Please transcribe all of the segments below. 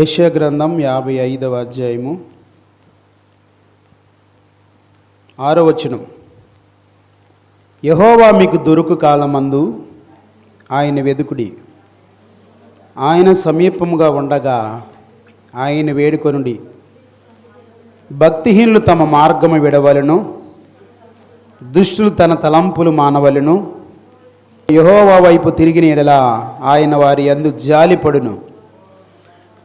యెషయా గ్రంథం యాభై ఐదవ అధ్యాయము. ఆరో వచనం. యహోవా మీకు దొరుకు కాలమందు ఆయన వెదుకుడి. ఆయన సమీపముగా ఉండగా ఆయన వేడుకొనుడి. భక్తిహీనులు తమ మార్గము విడవలను దుష్టులు తన తలంపులు మానవలను. యహోవా వైపు తిరిగిన ఎడల ఆయన వారి అందు జాలిపడును.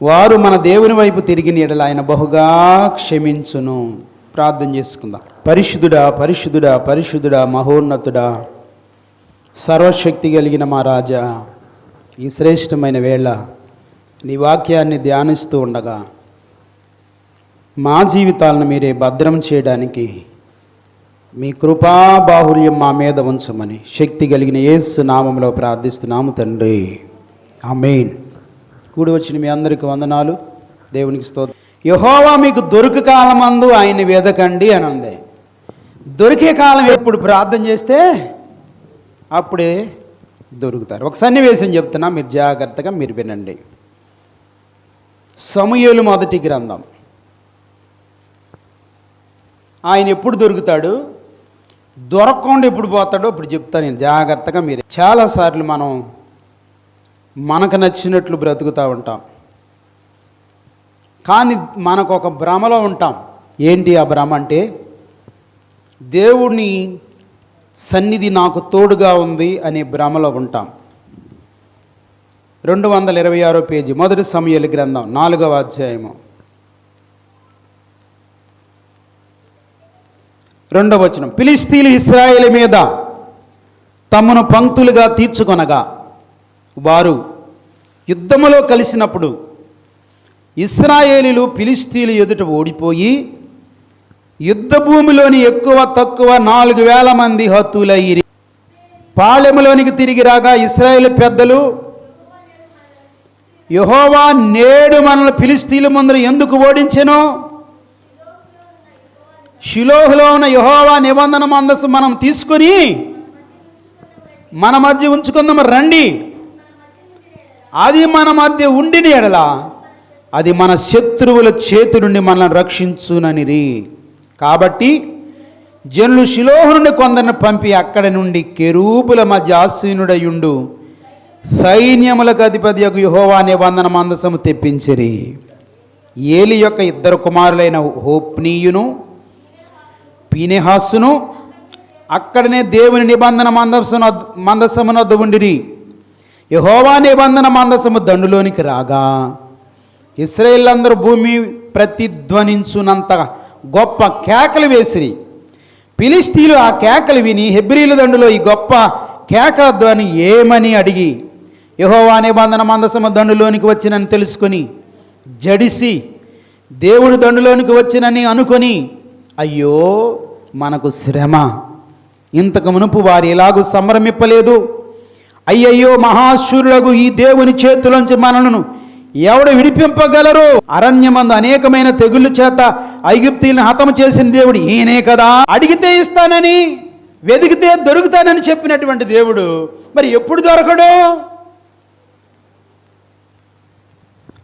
వారు మన దేవుని వైపు తిరిగిన ఎడల ఆయన బహుగా క్షమించును. ప్రార్థన చేసుకుందాం. పరిశుద్ధుడా పరిశుద్ధుడా పరిశుద్ధుడా మహోన్నతుడా సర్వశక్తి కలిగిన మా రాజా ఈ శ్రేష్టమైన వేళ నీ వాక్యాన్ని ధ్యానిస్తూ ఉండగా మా జీవితాలను మీరే భద్రం చేయడానికి మీ కృపా బాహుల్యం మా మీద ఉంచమని శక్తి కలిగిన యేసు నామంలో ప్రార్థిస్తున్నాము తండ్రి. ఆమేన్. కూడి వచ్చిన మీ అందరికి వందనాలు. దేవునికి స్తోత్రం. యహోవా మీకు దొరుకు కాలమందు ఆయన వెదకండి అని ఉంది దొరికే కాలం ఎప్పుడు ప్రార్థన చేస్తే అప్పుడే దొరుకుతారు. ఒక సన్నివేశం చెప్తున్నా మీరు జాగ్రత్తగా మీరు వినండి. సమూయేలు మొదటి గ్రంథం. ఆయన ఎప్పుడు దొరుకుతాడు? దొరకకుండా ఎప్పుడు పోతాడో ఇప్పుడు చెప్తాను నేను. జాగ్రత్తగా మీరు. చాలాసార్లు మనం మనకు నచ్చినట్లు బ్రతుకుతూ ఉంటాం. కానీ మనకు ఒక భ్రమలో ఉంటాం. ఏంటి ఆ భ్రమ అంటే దేవుని సన్నిధి నాకు తోడుగా ఉంది అనే భ్రమలో ఉంటాం. రెండు వందల ఇరవై ఆరో పేజీ మొదటి సమయాల గ్రంథం నాలుగవ అధ్యాయము. రెండవ వచనం పిలిస్తీలు ఇస్రాయేల్ మీద తమను పంక్తులుగా తీర్చుకొనగా వారు యుద్ధములో కలిసినప్పుడు ఇస్రాయేలీలు ఫిలిస్తీలు ఎదుట ఓడిపోయి యుద్ధ భూమిలోని ఎక్కువ తక్కువ నాలుగు వేల మంది హత్తులయ్యిరి పాళెములోనికి తిరిగి రాగా ఇస్రాయేల్ పెద్దలు యహోవా నేడు మనల్ని ఫిలిస్తీన్ల ముందర ఎందుకు ఓడించెనో? షిలోహులో ఉన్న యహోవా నిబంధన మందస్సు మనం తీసుకొని మన మధ్య ఉంచుకుందాం రండి. అది మన మధ్య ఉండిన ఎడల అది మన శత్రువుల చేతి నుండి మనల్ని రక్షించుననిరి. కాబట్టి జనులు శిలోహ నుండి కొందరిని పంపి అక్కడి నుండి కెరూపుల మధ్య ఆసీనుడయుండు. సైన్యములకు అధిపతి యొక్క యుహోవా నిబంధన మందసము తెప్పించిరి. ఏలి యొక్క ఇద్దరు కుమారులైన హోప్నీయును పీనెహాసును అక్కడనే దేవుని నిబంధన మందసము మందసమునొద్ద ఉండిరి. యహోవా నిబంధన మందసము దండులోనికి రాగా ఇస్రాయేళ్ళందరూ భూమి ప్రతిధ్వనించునంత గొప్ప కేకలు వేసిరి. పిలిస్తీలు ఆ కేకలు విని హెబ్రిల దండులో ఈ గొప్ప కేక ధ్వని ఏమని అడిగి యహోవా నిబంధన మందసము దండులోనికి వచ్చినని తెలుసుకొని జడిసి దేవుడు దండులోనికి వచ్చినని అనుకొని అయ్యో మనకు శ్రమ. ఇంతకు మునుపు వారు ఎలాగూ సంభ్రమిప్పలేదు అయ్యయ్యో మహాశూరులకు ఈ దేవుని చేతిలోంచి మనలను ఎవడు విడిపింపగలరు? అరణ్యమందు అనేకమైన తెగుళ్ళ చేత ఐగుప్తీలను హతం చేసిన దేవుడు ఈయనే కదా. అడిగితే ఇస్తానని వెదిగితే దొరుకుతానని చెప్పినటువంటి దేవుడు మరి ఎప్పుడు దొరకడు?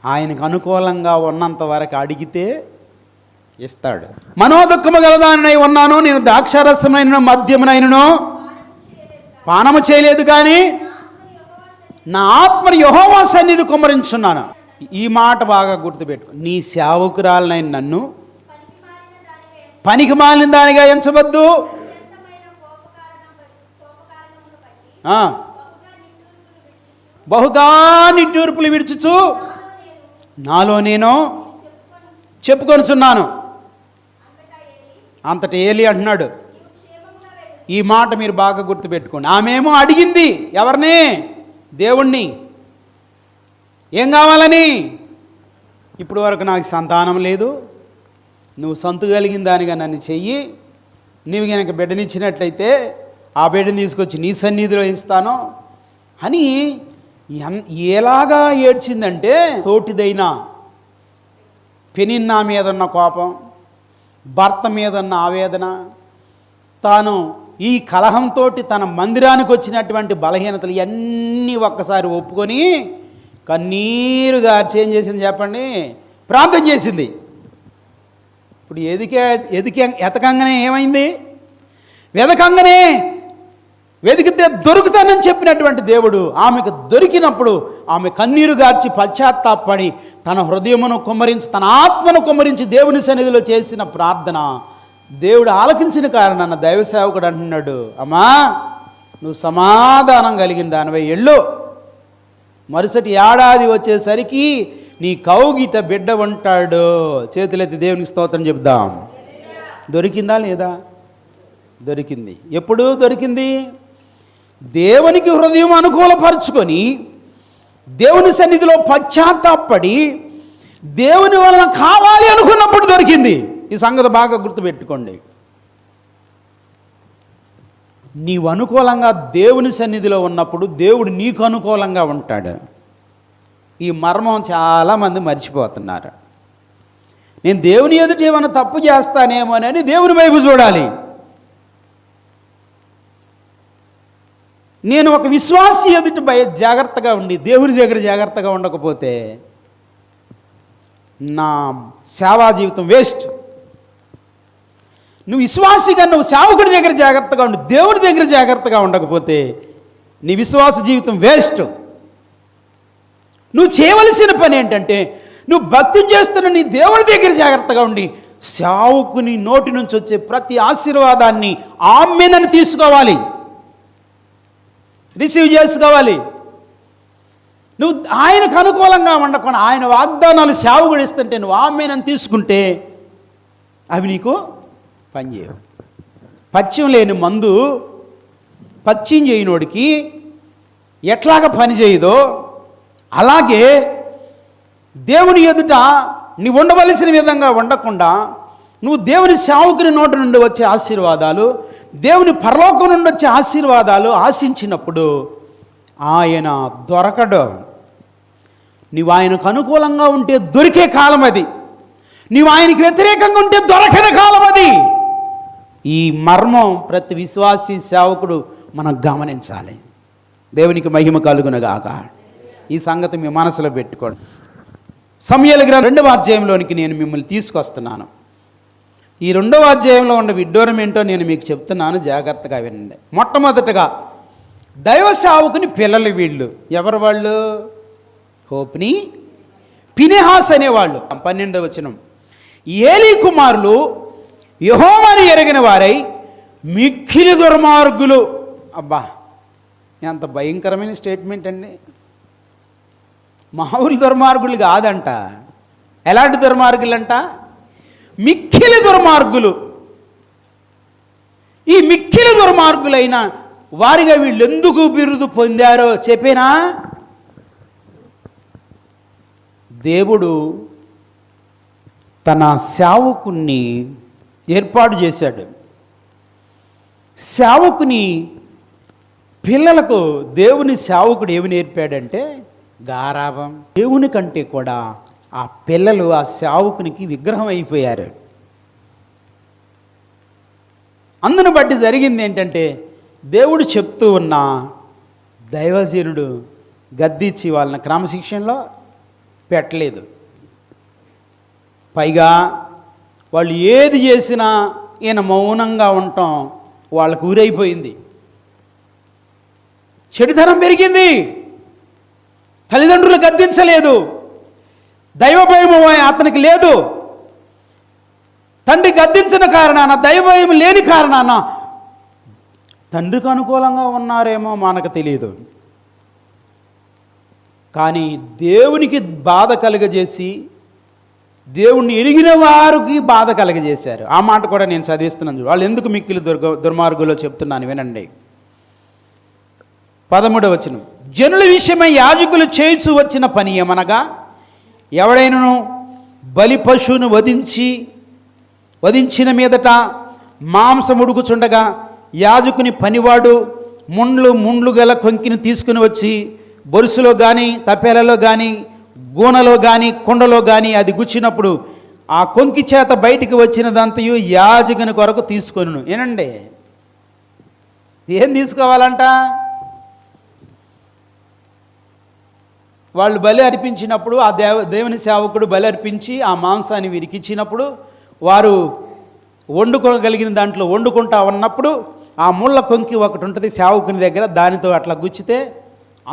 ఆయనకు అనుకూలంగా ఉన్నంత వరకు అడిగితే ఇస్తాడు. మనోదుఖము గలదానై ఉన్నాను నేను ద్రాక్షారసమైన మద్యమునైనను పానము చేయలేదు కానీ నా ఆత్మను యహోవా సన్నిధి కుమరించున్నాను ఈ మాట బాగా గుర్తుపెట్టుకో. నీ సేవకురాలనైన నన్ను పనికి మాలిన దానిగా ఎంచవద్దు. బహుగా నిట్టూర్పులు విడుచుచు. నాలో నేను చెప్పుకొనిచున్నాను. అంతటి ఏలి అంటున్నాడు. ఈ మాట మీరు బాగా గుర్తుపెట్టుకోండి. ఆమెమో అడిగింది ఎవరిని? దేవుణ్ణి. ఏం కావాలని? ఇప్పుడు వరకు నాకు సంతానం లేదు. నువ్వు సంతు కలిగిన దానిగా నన్ను చెయ్యి. నీవు కనుక బిడ్డనిచ్చినట్లయితే ఆ బిడ్డని తీసుకొచ్చి నీ సన్నిధిలో ఇస్తాను అని ఎన్ ఎలాగా ఏడ్చిందంటే తోటిదైనా పెనిన్నా మీద ఉన్న కోపం భర్త మీద ఉన్న ఆవేదన తాను ఈ కలహంతో తన మందిరానికి వచ్చినటువంటి బలహీనతలు ఇవన్నీ ఒక్కసారి ఒప్పుకొని కన్నీరు గార్చి ఏం చేసింది చెప్పండి? ప్రార్థన చేసింది. ఇప్పుడు ఎదికే ఎదికే ఎతకంగానే ఏమైంది? వెదకంగానే వెతికితే దొరుకుతానని చెప్పినటువంటి దేవుడు ఆమెకు దొరికినప్పుడు ఆమె కన్నీరు గార్చి పశ్చాత్తాపడి తన హృదయమును కుమ్మరించి తన ఆత్మను కుమ్మరించి దేవుని సన్నిధిలో చేసిన ప్రార్థన. దేవుడు ఆలకించిన కారణాన దైవ సేవకుడు అంటున్నాడు అమ్మా నువ్వు సమాధానం కలిగిన దానివై ఎళ్ళు మరుసటి ఏడాది వచ్చేసరికి నీ కౌగిట బిడ్డ ఉంటాడు. చేతులెత్తి దేవునికి స్తోత్రం చెప్దాం దొరికిందా లేదా? దొరికింది. ఎప్పుడు దొరికింది? దేవునికి హృదయం అనుకూలపరుచుకొని దేవుని సన్నిధిలో పశ్చాత్తాపడి దేవుని వలన కావాలి అనుకున్నప్పుడు దొరికింది. ఈ సంగతి బాగా గుర్తుపెట్టుకోండి. నీవు అనుకూలంగా దేవుని సన్నిధిలో ఉన్నప్పుడు దేవుడు నీకు అనుకూలంగా ఉంటాడు. ఈ మర్మం చాలామంది మర్చిపోతున్నారు. నేను దేవుని ఎదుట ఏమైనా తప్పు చేస్తానేమోనని దేవుని వైపు చూడాలి. నేను ఒక విశ్వాసి ఎదుట భయ జాగ్రత్తగా ఉండి దేవుని దగ్గర జాగ్రత్తగా ఉండకపోతే నా సేవా జీవితం వేస్ట్. నువ్వు విశ్వాసిగా నువ్వు సేవకుడి దగ్గర జాగ్రత్తగా ఉండు దేవుడి దగ్గర జాగ్రత్తగా ఉండకపోతే నీ విశ్వాస జీవితం వేస్ట్. నువ్వు చేయవలసిన పని ఏంటంటే నువ్వు భక్తి చేస్తున్న నీ దేవుడి దగ్గర జాగ్రత్తగా ఉండి సేవకుని నోటి నుంచి వచ్చే ప్రతి ఆశీర్వాదాన్ని ఆమెనని తీసుకోవాలి. రిసీవ్ చేసుకోవాలి. నువ్వు ఆయనకు అనుకూలంగా ఉండకుండా ఆయన వాగ్దానాలు సేవకుడు ఇస్తుంటే నువ్వు ఆమెనని తీసుకుంటే అవి నీకు పనిచేయవు. పచ్చిం లేని మందు పచ్చిం చేయనోడికి ఎట్లాగ పని చేయదో అలాగే దేవుని ఎదుట నీ ఉండవలసిన విధంగా ఉండకుండా నువ్వు దేవుని సేవకుని నోటి నుండి వచ్చే ఆశీర్వాదాలు దేవుని పరలోకం నుండి వచ్చే ఆశీర్వాదాలు ఆశించినప్పుడు ఆయన దొరకడు. నీవు ఆయనకు అనుకూలంగా ఉంటే దొరికే కాలం అది. నీవు ఆయనకి వ్యతిరేకంగా ఉంటే దొరకని కాలం అది. ఈ మర్మం ప్రతి విశ్వాసి సేవకుడు మనం గమనించాలి. దేవునికి మహిమ కలుగునగాక. ఈ సంగతి మీ మనసులో పెట్టుకోండి. సమయాల గ్రంథం రెండవ అధ్యాయంలోనికి నేను మిమ్మల్ని తీసుకొస్తున్నాను. ఈ రెండవ అధ్యాయంలో ఉన్న విడ్డూరం ఏంటో నేను మీకు చెప్తున్నాను జాగ్రత్తగా వినండి. మొట్టమొదటగా దైవ సేవకుని పిల్లలు వీళ్ళు. ఎవరు వాళ్ళు? హోప్ని పినిహాస్ అనేవాళ్ళు. పన్నెండవ వచనం. ఏలీ కుమారులు యహోమని ఎరిగిన వారై మిక్కిలి దుర్మార్గులు. అబ్బా ఎంత భయంకరమైన స్టేట్మెంట్ అండి. మామూలు దుర్మార్గులు కాదంట. ఎలాంటి దుర్మార్గులంట? మిక్కిలి దుర్మార్గులు. ఈ మిక్కిలి దుర్మార్గులైన వారిగా వీళ్ళు ఎందుకు బిరుదు పొందారో చెప్పేనా? దేవుడు తన సేవకుణ్ణి ఏర్పాటు చేశాడు. సేవకుని పిల్లలకు దేవుని సేవకుడు ఏమి నేర్పాడంటే గారాభం. దేవుని కంటే కూడా ఆ పిల్లలు ఆ సేవకునికి విగ్రహం అయిపోయారు. అందును బట్టి జరిగింది ఏంటంటే దేవుడు చెప్తూ ఉన్న దైవజనుడు గద్దిచ్చి వాళ్ళని క్రమశిక్షణలో పెట్టలేదు. పైగా వాళ్ళు ఏది చేసినా ఈయన మౌనంగా ఉండటం వాళ్ళకు ఊరైపోయింది. చెడుతనం పెరిగింది. తల్లిదండ్రులు గద్దించలేదు. దైవభయం అతనికి లేదు. తండ్రి గద్దించిన కారణాన దైవభయం లేని కారణాన తండ్రికి అనుకూలంగా ఉన్నారేమో మనకు తెలియదు కానీ దేవునికి బాధ కలుగజేసి దేవుణ్ణి ఎరిగిన వారికి బాధ కలగజేశారు. ఆ మాట కూడా నేను చదివిస్తున్నాను చూడు. వాళ్ళు ఎందుకు మిక్కిలి దుర్గ దుర్మార్గులో చెప్తున్నాను వినండి. పదమూడవ వచనం. జనుల విషయమై యాజకులు చేయించు వచ్చిన పని ఏమనగా ఎవడైనను బలి పశువును వధించి వధించిన మీదట మాంసం ఉడుకుచుండగా యాజకుని పనివాడు ముండ్లు ముండ్లు గల కొంకిని తీసుకుని వచ్చి బొరుసులో కానీ తపేలలో కానీ గూనలో కానీ కుండలో కానీ అది గుచ్చినప్పుడు ఆ కొంకి చేత బయటికి వచ్చినదంతయు యాజకుని కొరకు తీసుకొను ఏనండి? ఏం తీసుకోవాలంట? వాళ్ళు బలి అర్పించినప్పుడు ఆ దేవ దేవుని సేవకుడు బలి అర్పించి ఆ మాంసాన్ని వీరికి ఇచ్చినప్పుడు వారు వండుకోగలిగిన దాంట్లో వండుకుంటా ఉన్నప్పుడు ఆ ముళ్ళ కొంకి ఒకటి ఉంటుంది సేవకుని దగ్గర దానితో అట్లా గుచ్చితే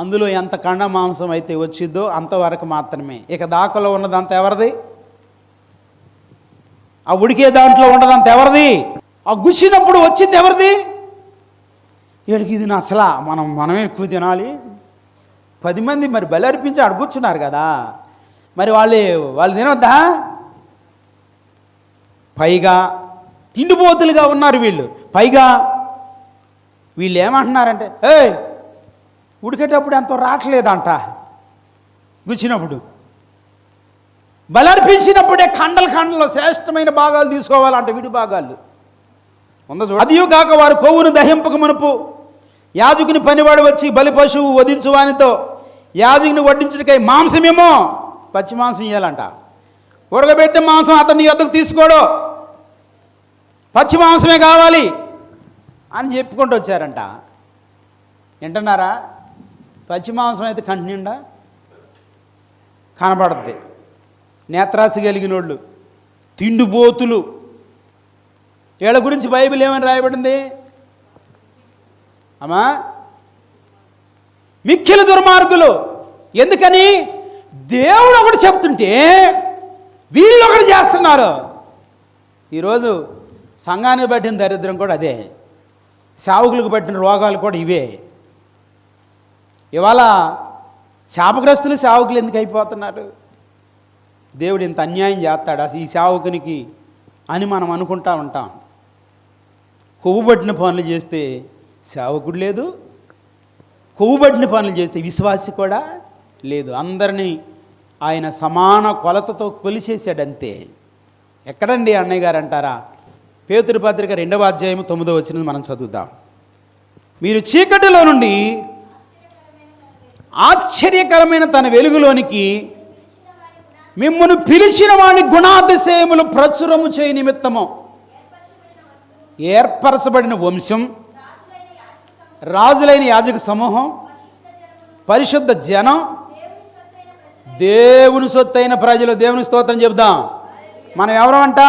అందులో ఎంత కండ మాంసం అయితే వచ్చిద్దో అంతవరకు మాత్రమే. ఇక దాకలో ఉన్నదంత ఎవరిది? ఆ ఉడికే దాంట్లో ఉండదంత ఎవరిది? ఆ గుచ్చినప్పుడు వచ్చింది ఎవరిది? వీడికి ఇది అసలా మనం మనమే ఎక్కువ తినాలి. పది మంది మరి బలి అర్పించి ఆడ కూర్చున్నారు కదా. మరి వాళ్ళు వాళ్ళు తినొద్దా? పైగా తిండిపోతులుగా ఉన్నారు వీళ్ళు. పైగా వీళ్ళు ఏమంటున్నారంటే ఏ ఉడికేటప్పుడు ఎంతో రావట్లేదంట. గుచ్చినప్పుడు. బలర్పించినప్పుడే కండల కండలో శ్రేష్టమైన భాగాలు తీసుకోవాలంట విడి భాగాలు. ఉందా అదియు కాక వారు కొవ్వును దహింపక మునుపు యాజకుని పనివాడు వచ్చి బలి పశువు వధించు వానితో యాజకుని వడ్డించడికై మాంసమేమో? పచ్చి మాంసం ఇవ్వాలంట ఉడకబెట్టిన మాంసం అతని యొద్దకు తీసుకోడు. పచ్చి మాంసమే కావాలి అని చెప్పుకుంటూ వచ్చారంట. వింటున్నారా? పచ్చిమాంసం అయితే కంటి నిండా కనబడద్ది. నేత్రాసి కలిగిన వాళ్ళు తిండిబోతులు వీళ్ళ గురించి బైబిల్ ఏమని రాయబడింది? అమ్మా మిక్కిలి దుర్మార్గులు. ఎందుకని? దేవుడు ఒకటి చెప్తుంటే వీళ్ళు ఒకటి చేస్తున్నారు. ఈరోజు సంఘానికి పట్టిన దరిద్రం కూడా అదే. సేవకులకు పట్టిన రోగాలు కూడా ఇవే. ఇవాళ శాపగ్రస్తులు సేవకులు ఎందుకు అయిపోతున్నారు? దేవుడు ఇంత అన్యాయం చేస్తాడా? ఈ సేవకునికి అని మనం అనుకుంటా ఉంటాం. కొవ్వుబట్టిన పనులు చేస్తే సేవకుడు లేదు. కొవ్వుబట్టిన పనులు చేస్తే విశ్వాసి కూడా లేదు. అందరినీ ఆయన సమాన కొలతతో కొలిచేసాడంతే ఎక్కడండి అన్నయ్య గారు అంటారా? పేతురు పత్రిక రెండవ అధ్యాయం తొమ్మిదో వచ్చినది మనం చదువుదాం. మీరు చీకటిలో నుండి ఆశ్చర్యకరమైన తన వెలుగులోనికి మిమ్మను పిలిచిన వాడి గుణాతిశయములు ప్రచురము చేయ నిమిత్తము. ఏర్పరచబడిన వంశం రాజులైన యాజక సమూహం పరిశుద్ధ జనం దేవుని సొత్తైన ప్రజలు. దేవుని స్తోత్రం చెబుదాం. మనం ఎవరమంట?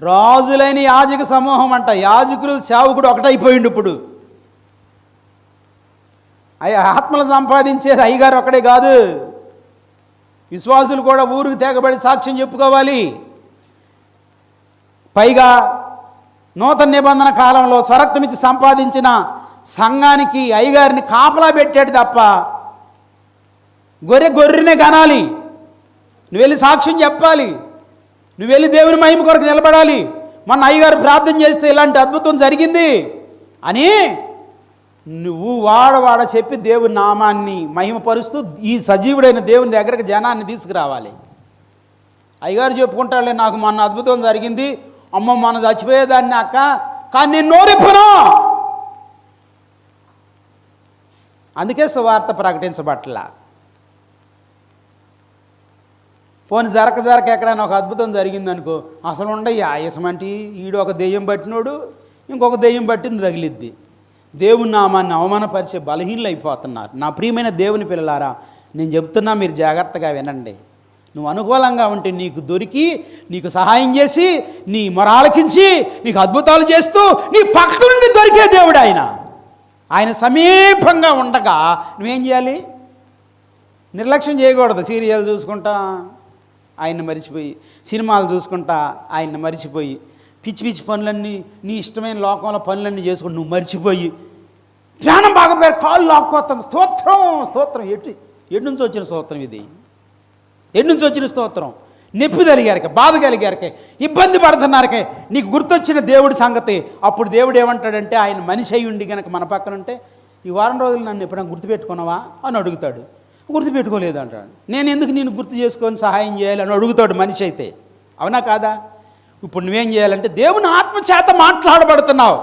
రాజులైన యాజక సమూహం అంట. యాజకులు సేవకుడు ఒకటైపోయిండు ఇప్పుడు. అయ్యా ఆత్మలు సంపాదించేది అయ్యగారు ఒక్కడే కాదు. విశ్వాసులు కూడా ఊరికి తేగబడి సాక్ష్యం చెప్పుకోవాలి. పైగా నూతన నిబంధన కాలంలో స్వరక్తమిచ్చి సంపాదించిన సంఘానికి అయ్యగారిని కాపలా పెట్టాడు తప్ప గొర్రె గొర్రెనే కనాలి. నువ్వు వెళ్ళి సాక్ష్యం చెప్పాలి. నువ్వు వెళ్ళి దేవుని మహిమ కొరకు నిలబడాలి. మొన్న అయ్యగారు ప్రార్థన చేస్తే ఇలాంటి అద్భుతం జరిగింది అని నువ్వు వాడ వాడ చెప్పి దేవుని నామాన్ని మహిమపరుస్తూ ఈ సజీవుడైన దేవుని దగ్గరకు జనాన్ని తీసుకురావాలి. అయ్యగారు చెప్పుకుంటాడులే నాకు మొన్న అద్భుతం జరిగింది అమ్మ మన చచ్చిపోయేదాన్ని అక్క కానీ నేను నోరిప్పును! అందుకే సువార్త ప్రకటించబట్లా. పోని జరక జరక ఎక్కడైనా ఒక అద్భుతం జరిగిందనుకో అసలు ఉండయి ఆయాసం అంటే ఈడు ఒక దెయ్యం పట్టినోడు ఇంకొక దెయ్యం పట్టింది తగిలిద్ది. దేవుని నామాన్ని అవమానపరిచే బలహీనలు అయిపోతున్నారు నా ప్రియమైన దేవుని పిల్లలారా నేను చెప్తున్నా మీరు జాగ్రత్తగా వినండి. నువ్వు అనుకూలంగా ఉంటే నీకు దొరికి నీకు సహాయం చేసి నీ మొరాలకించి నీకు అద్భుతాలు చేస్తూ నీ పక్క నుండి దొరికే దేవుడు ఆయన. ఆయన సమీపంగా ఉండగా నువ్వేం చేయాలి? నిర్లక్ష్యం చేయకూడదు. సీరియల్ చూసుకుంటా ఆయన్ని మరిచిపోయి సినిమాలు చూసుకుంటా ఆయన్ని మరిచిపోయి పిచ్చి పిచ్చి పనులన్నీ నీ ఇష్టమైన లోకంలో పనులన్నీ చేసుకుని నువ్వు మర్చిపోయి ప్రాణం బాగా పేరు కాళ్ళు లాక్కోతుంది స్తోత్రం స్తోత్రం. ఎటు ఎటు నుంచి వచ్చిన స్తోత్రం ఇది? ఎటు నుంచి వచ్చిన స్తోత్రం? నొప్పి కలిగారకే బాధ కలిగారికే ఇబ్బంది పడుతున్నారకే. నీకు గుర్తొచ్చిన దేవుడి సంగతి. అప్పుడు దేవుడు ఏమంటాడంటే ఆయన మనిషి అయి ఉండి గనక మన పక్కన ఉంటే ఈ వారం రోజులు నన్ను ఎప్పుడైనా గుర్తుపెట్టుకున్నావా? అని అడుగుతాడు. గుర్తుపెట్టుకోలేదు అంటాడు. నేను ఎందుకు నేను గుర్తు చేసుకొని సహాయం చేయాలి అని అడుగుతాడు మనిషి అయితే. అవునా కాదా? ఇప్పుడు నువ్వేం చేయాలంటే దేవుని ఆత్మ చేత మాట్లాడబడుతున్నావు.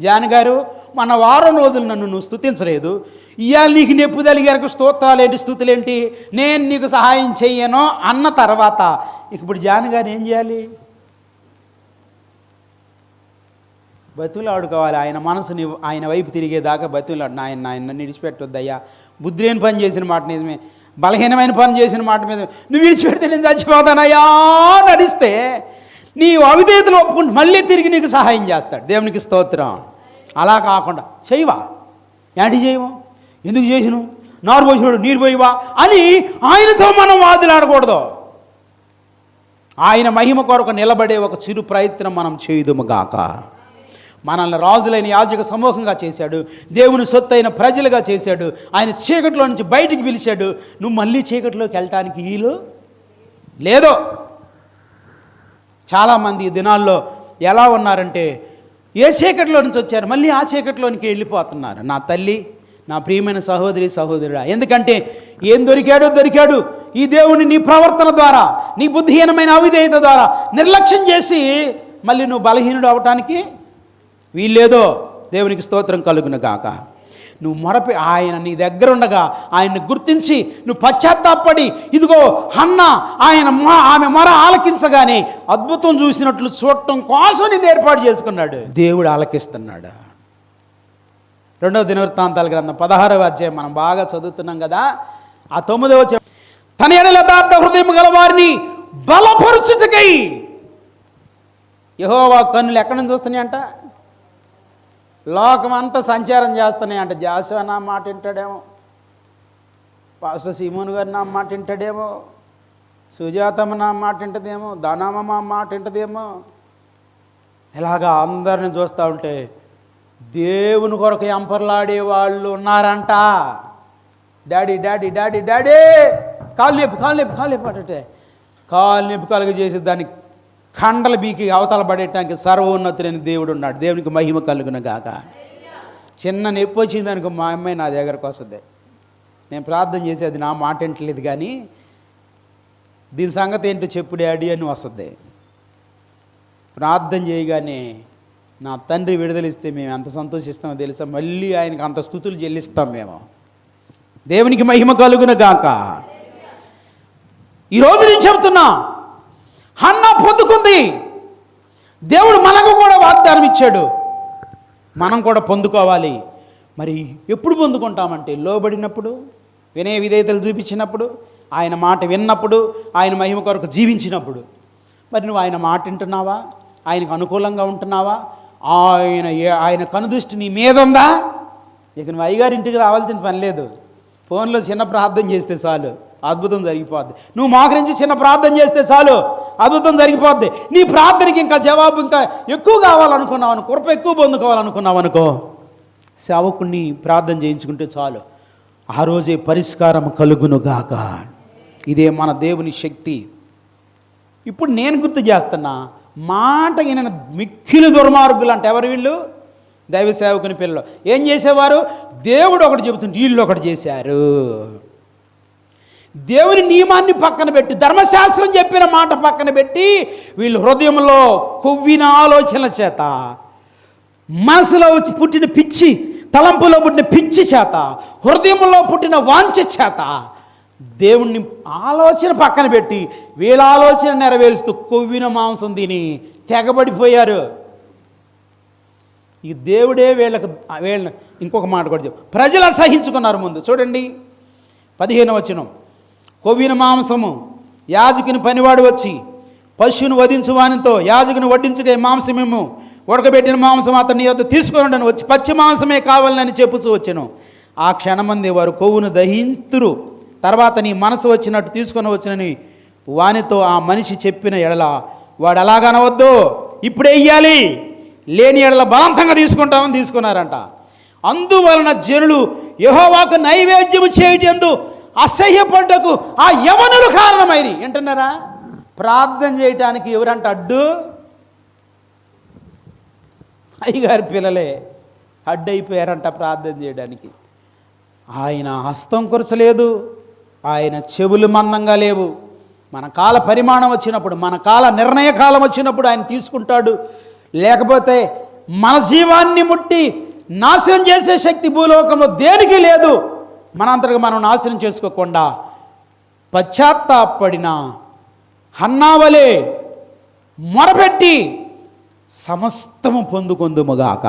జాన్ గారు మన వారం రోజులు నన్ను నువ్వు స్థుతించలేదు ఇవాళ నీకు నొప్పి తలిగారికి స్తోత్రాలు ఏంటి స్థుతులేంటి నేను నీకు సహాయం చెయ్యను అన్న తర్వాత ఇప్పుడు జాన్ గారు ఏం చేయాలి? బతులు ఆడుకోవాలి ఆయన మనసుని ఆయన వైపు తిరిగేదాకా బతులు ఆయన ఆయన నన్ను విడిచిపెట్టొద్దయ్యా. బుద్ధి లేని పని చేసిన మాట నిజమే. బలహీనమైన పని చేసిన మాట మీద నువ్వు విడిచిపెడితే నేను చచ్చిపోతానయ్యా నడిస్తే నీ అవిధేతను ఒప్పుకుంటే మళ్ళీ తిరిగి నీకు సహాయం చేస్తాడు. దేవునికి స్తోత్రం. అలా కాకుండా చేయవా? ఏంటి చేయము? ఎందుకు చేసిను? నారు పోసినాడు నీరు పోయివా? అని ఆయనతో మనం వాదులాడకూడదు. ఆయన మహిమ కొరకు నిలబడే ఒక చిరు ప్రయత్నం మనం చేయుదుముగాక మనల్ని రాజులైన యాజక సమూహంగా చేశాడు. దేవుని సొత్తైన ప్రజలుగా చేశాడు. ఆయన చీకట్లో నుంచి బయటికి పిలిచాడు. నువ్వు మళ్ళీ చీకట్లోకి వెళ్ళటానికి వీలు లేదో. చాలామంది ఈ దినాల్లో ఎలా ఉన్నారంటే ఏ చీకట్లో నుంచి వచ్చారు మళ్ళీ ఆ చీకట్లోనికి వెళ్ళిపోతున్నారు. నా తల్లి నా ప్రియమైన సహోదరి సహోదరుడా ఎందుకంటే ఏం దొరికాడో దొరికాడు. ఈ దేవుని నీ ప్రవర్తన ద్వారా నీ బుద్ధిహీనమైన అవిధేయత ద్వారా నిర్లక్ష్యం చేసి మళ్ళీ నువ్వు బలహీనుడు అవటానికి వీల్లేదో దేవునికి స్తోత్రం కలుగును గాక. నువ్వు మొరపి ఆయన నీ దగ్గర ఉండగా ఆయన్ని గుర్తించి నువ్వు పశ్చాత్తాపడి ఇదిగో అన్న ఆయన ఆమె మొర ఆలకించగానే అద్భుతం చూసినట్లు చూడటం కోసం నేను ఏర్పాటు చేసుకున్నాడు. దేవుడు ఆలకిస్తున్నాడు. రెండవ దినవృత్తాంతాల గ్రంథం పదహారవ అధ్యాయం మనం బాగా చదువుతున్నాం కదా ఆ తొమ్మిదవ తన ఎడల యథార్థ హృదయం గల వారిని బలపరుచుటకై. యహోవా కన్నులు ఎక్కడి నుంచి చూస్తున్నాయంట లోకమంతా సంచారం చేస్తున్నాయి అంట. జాషువా నా మాట వింటాడేమో. పాస్టర్ సీమోన్ గారు నా మాట వింటాడేమో. సుజాతమ్మ నా మాట వింటదేమో. దానామ్మ మా మాట వింటదేమో. ఇలాగా అందరిని చూస్తూ ఉంటే దేవుని కొరకు ఎంపర్లాడే వాళ్ళు ఉన్నారంట. Daddy daddy daddy daddy! కాలు నొప్పి కాలు నొప్పి కాలు నొప్పి అంటే కాలు నొప్పి కలుగజేసి దానికి కండల బీకి అవతల పడేయటానికి సర్వోన్నతులైన దేవుడు ఉన్నాడు. దేవునికి మహిమ కలుగున గాక చిన్న నొప్పి వచ్చిందనుకో మా అమ్మాయి నా దగ్గరకు వస్తుంది. నేను ప్రార్థన చేసి అది నా మాట వింటలేదు కానీ దీని సంగతి ఏంటో చెప్పు డాడీ అని వస్తుంది. ప్రార్థన చేయగానే నా తండ్రి విడుదలిస్తే మేము ఎంత సంతోషిస్తామో తెలుసా? మళ్ళీ ఆయనకు అంత స్థుతులు చెల్లిస్తాం మేము. దేవునికి మహిమ కలుగున గాక ఈరోజు నేను చెబుతున్నా హన్న పొందుకుంది. దేవుడు మనకు కూడా వాగ్దానం ఇచ్చాడు. మనం కూడా పొందుకోవాలి. మరి ఎప్పుడు పొందుకుంటామంటే లోబడినప్పుడు వినయ విధేయతలు చూపించినప్పుడు ఆయన మాట విన్నప్పుడు ఆయన మహిమ కొరకు జీవించినప్పుడు. మరి నువ్వు ఆయన మాట వింటున్నావా? ఆయనకు అనుకూలంగా ఉంటున్నావా? ఆయన ఆయన కనుదృష్టి నీ మీద ఉందా? ఇక నువ్వు అయ్యగారి ఇంటికి రావాల్సిన పని లేదు. ఫోన్లో చిన్న ప్రార్థన చేస్తే చాలు. అద్భుతం జరిగిపోద్ది. నువ్వు మోకరించి చిన్న ప్రార్థన చేస్తే చాలు. అద్భుతం జరిగిపోద్ది. నీ ప్రార్థనకి ఇంకా జవాబు ఇంకా ఎక్కువ కావాలనుకున్నావు అనుకో కృప ఎక్కువ పొందుకోవాలనుకున్నావు అనుకో సేవకుణ్ణి ప్రార్థన చేయించుకుంటే చాలు. ఆ రోజే పరిష్కారం కలుగునుగాక. ఇదే మన దేవుని శక్తి. ఇప్పుడు నేను గుర్తు చేస్తున్నా మాట విన మిక్కిలి దుర్మార్గులు అంటే ఎవరు వీళ్ళు? దైవ సేవకుని పిల్లలు. ఏం చేసేవారు? దేవుడు ఒకటి చెబుతుంటే వీళ్ళు ఒకటి చేశారు. దేవుని నియమాన్ని పక్కన పెట్టి ధర్మశాస్త్రం చెప్పిన మాట పక్కన పెట్టి వీళ్ళు హృదయంలో కొవ్విన ఆలోచనల చేత మనసులో వచ్చి పుట్టిన పిచ్చి తలంపులో పుట్టిన పిచ్చి చేత హృదయంలో పుట్టిన వాంఛ చేత దేవుణ్ణి ఆలోచన పక్కన పెట్టి వీళ్ళ ఆలోచన నెరవేరుస్తూ కొవ్విన మాంసం తిని తెగబడిపోయారు. ఈ దేవుడే వీళ్ళకు వీళ్ళ ఇంకొక మాట కూడా చెప్పు. ప్రజలు అసహించుకున్నారు ముందు. చూడండి పదిహేను వచనం. కొవ్విన మాంసము యాజకుని పనివాడు వచ్చి పశువును వధించు వానితో యాజకుని వడ్డించగా మాంసమేమో ఉడకబెట్టిన మాంసం అతని యొద్ద తీసుకుని వచ్చి పచ్చి మాంసమే కావాలని చెప్పుచూ వచ్చాను. ఆ క్షణమంది వారు కొవ్వును దహింతురు. తర్వాత నీ మనసు వచ్చినట్టు తీసుకొని వచ్చినని వానితో ఆ మనిషి చెప్పిన ఎడల వాడు అలాగనవద్దు ఇప్పుడే ఇయ్యాలి. లేని ఎడల బలవంతంగా తీసుకుంటామని తీసుకున్నారంట. అందువలన జనులు యహోవాకు నైవేద్యము చేయటందు అసహ్యపడ్డకు ఆ యవనులు కారణమైరి. ఏంటన్నారా? ప్రార్థన చేయటానికి ఎవరంట అడ్డు? అయ్యగారి పిల్లలే అడ్డైపోయారంట ప్రార్థన చేయడానికి. ఆయన హస్తం కురచలేదు ఆయన చెవులు మందంగా లేవు. మన కాల పరిమాణం వచ్చినప్పుడు మన కాల నిర్ణయ కాలం వచ్చినప్పుడు ఆయన తీసుకుంటాడు. లేకపోతే మన జీవాన్ని ముట్టి నాశనం చేసే శక్తి భూలోకంలో దేనికి లేదు? మనంతటిగా మనం నాశనం చేసుకోకుండా పశ్చాత్తాపడిన హన్నావలే మొరపెట్టి సమస్తము పొందుకొందుముగాక.